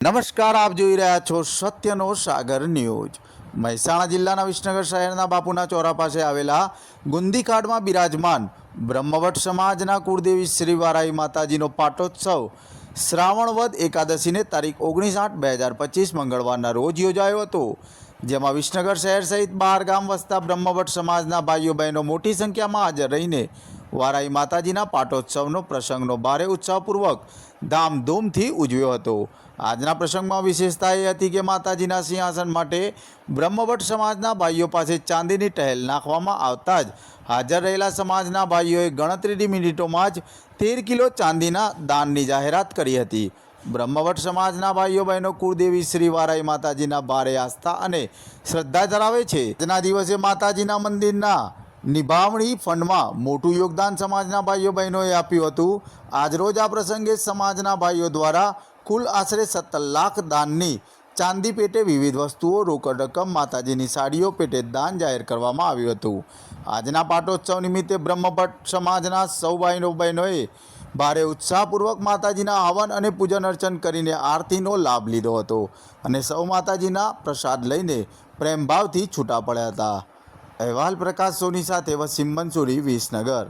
નમસ્કાર, આપ જોઈ રહ્યા છો સત્યનો સાગર ન્યૂઝ. મહેસાણા જિલ્લાના વિસનગર શહેરના બાપુના ચોરા પાસે આવેલા ગુંદીકાડમાં બિરાજમાન બ્રહ્મવટ સમાજના કુળદેવી શ્રી વારાઈ માતાજીનો પાટોત્સવ શ્રાવણવદ એકાદશીને તારીખ ઓગણીસ આઠ બે હજાર પચીસ મંગળવારના રોજ યોજાયો હતો. જેમાં વિસનગર શહેર સહિત બહાર ગામ વસતા બ્રહ્મવટ સમાજના ભાઈઓ બહેનો મોટી સંખ્યામાં હાજર રહીને વારાઈ માતાજીના પાટોત્સવનો પ્રસંગનો ભારે ઉત્સાહપૂર્વક ધામધૂમથી ઉજવ્યો હતો. આજના પ્રસંગમાં વિશેષતા એ હતી કે માતાજીના સિંહાસન માટે બ્રહ્મભટ્ટ સમાજના ભાઈઓ પાસે ચાંદીની ટહેલ નાખવામાં આવતા જ હાજર રહેલા સમાજના ભાઈઓએ ગણતરીની મિનિટોમાં જ તેર કિલો ચાંદીના દાનની જાહેરાત કરી હતી. બ્રહ્મવટ સમાજના ભાઈઓ બહેનો કુળદેવી શ્રી વારાઈ માતાજીના ભારે આસ્થા અને શ્રદ્ધા ધરાવે છે. આજના દિવસે માતાજીના મંદિરના નિભાવણી ફંડમાં મોટું યોગદાન સમાજના ભાઈઓ બહેનોએ આપ્યું હતું. આજરોજ આ પ્રસંગે સમાજના ભાઈઓ દ્વારા કુલ આશરે સત્તર લાખ દાનની ચાંદી પેટે વિવિધ વસ્તુઓ, રોકડ રકમ, માતાજીની સાડીઓ પેટે દાન જાહેર કરવામાં આવ્યું હતું. આજના પાટોત્સવ નિમિત્તે બ્રહ્મભટ્ટ સમાજના સૌ ભાઈનો બહેનોએ ભારે ઉત્સાહપૂર્વક માતાજીના હવન અને પૂજન અર્ચન કરીને આરતીનો લાભ લીધો હતો અને સૌ માતાજીના પ્રસાદ લઈને પ્રેમભાવથી છૂટા પડ્યા હતા. અહેવાલ પ્રકાશ સોની સાથે વસીમ મંસૂરી વિસનગર